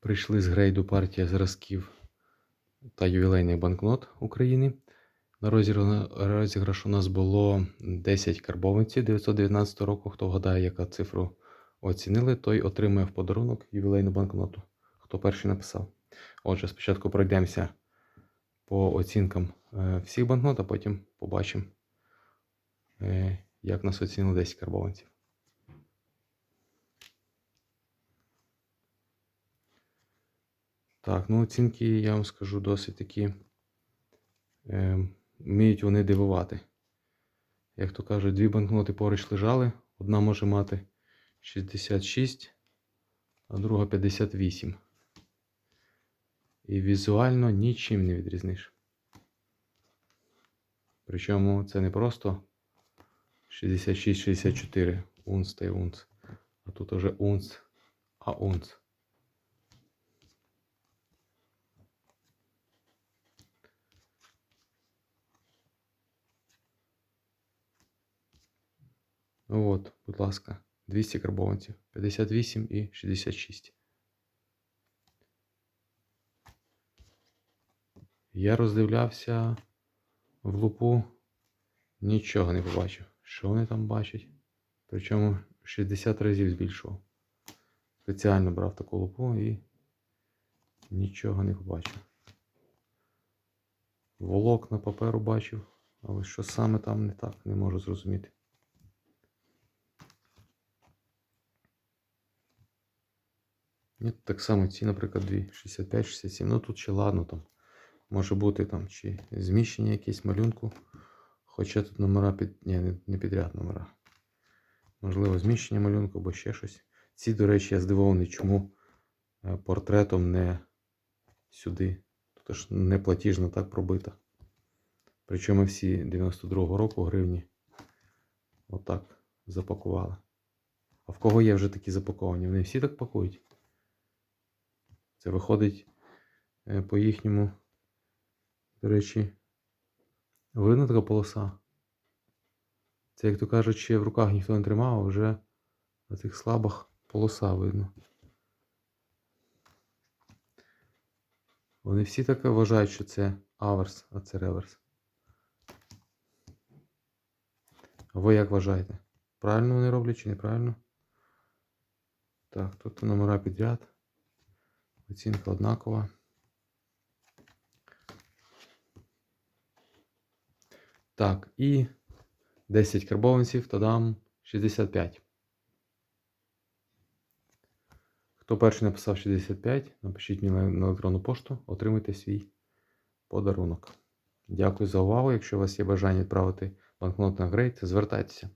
Прийшли з грейду партія зразків та ювілейних банкнот України. На розігра- розіграш у нас було 10 карбованців 919 року. Хто вгадає, яка цифру оцінили, той отримає в подарунок ювілейну банкноту. Хто перший написав. Отже, спочатку пройдемося по оцінкам е, всіх банкнот, а потім побачимо, е, як нас оцінили 10 карбованців. Так, ну оцінки, я вам скажу, досить такі. Е, вміють вони дивувати. Як то кажуть, дві банкноти поруч лежали. Одна може мати 66, а друга 58. І візуально нічим не відрізниш. Причому це не просто 66-64 унц та й унц. А тут уже унц, а унц. Ну от, будь ласка, 200 карбованців, 58 і 66. Я роздивлявся в лупу, нічого не побачив. Що вони там бачать? Причому 60 разів збільшував. Спеціально брав таку лупу і нічого не побачив. Волокна паперу бачив, але що саме там не так, не можу зрозуміти. Ні, так само ці, наприклад, дві 65-67. Ну тут ще ладно там. Може бути там чи зміщення якесь малюнку. Хоча тут номера під. Ні, не, підряд номера. Можливо, зміщення малюнку або ще щось. Ці, до речі, я здивований, чому е, портретом не сюди. Тут ж не платіжно так пробита. Причому всі 92-го року гривні отак запакували. А в кого є вже такі запаковані? Вони всі так пакують? Це виходить е, по їхньому, до речі, видно така полоса. Це, як то кажуть, ще в руках ніхто не тримав, а вже на цих слабах полоса видно. Вони всі так вважають, що це аверс, а це реверс. А ви як вважаєте? Правильно вони роблять чи неправильно? Так, тут номера підряд. Оцінка однакова. Так, і 10 карбованців, то дам 65. Хто перший написав 65, напишіть мені на електронну пошту, отримайте свій подарунок. Дякую за увагу. Якщо у вас є бажання відправити банкнот на грейд, звертайтеся.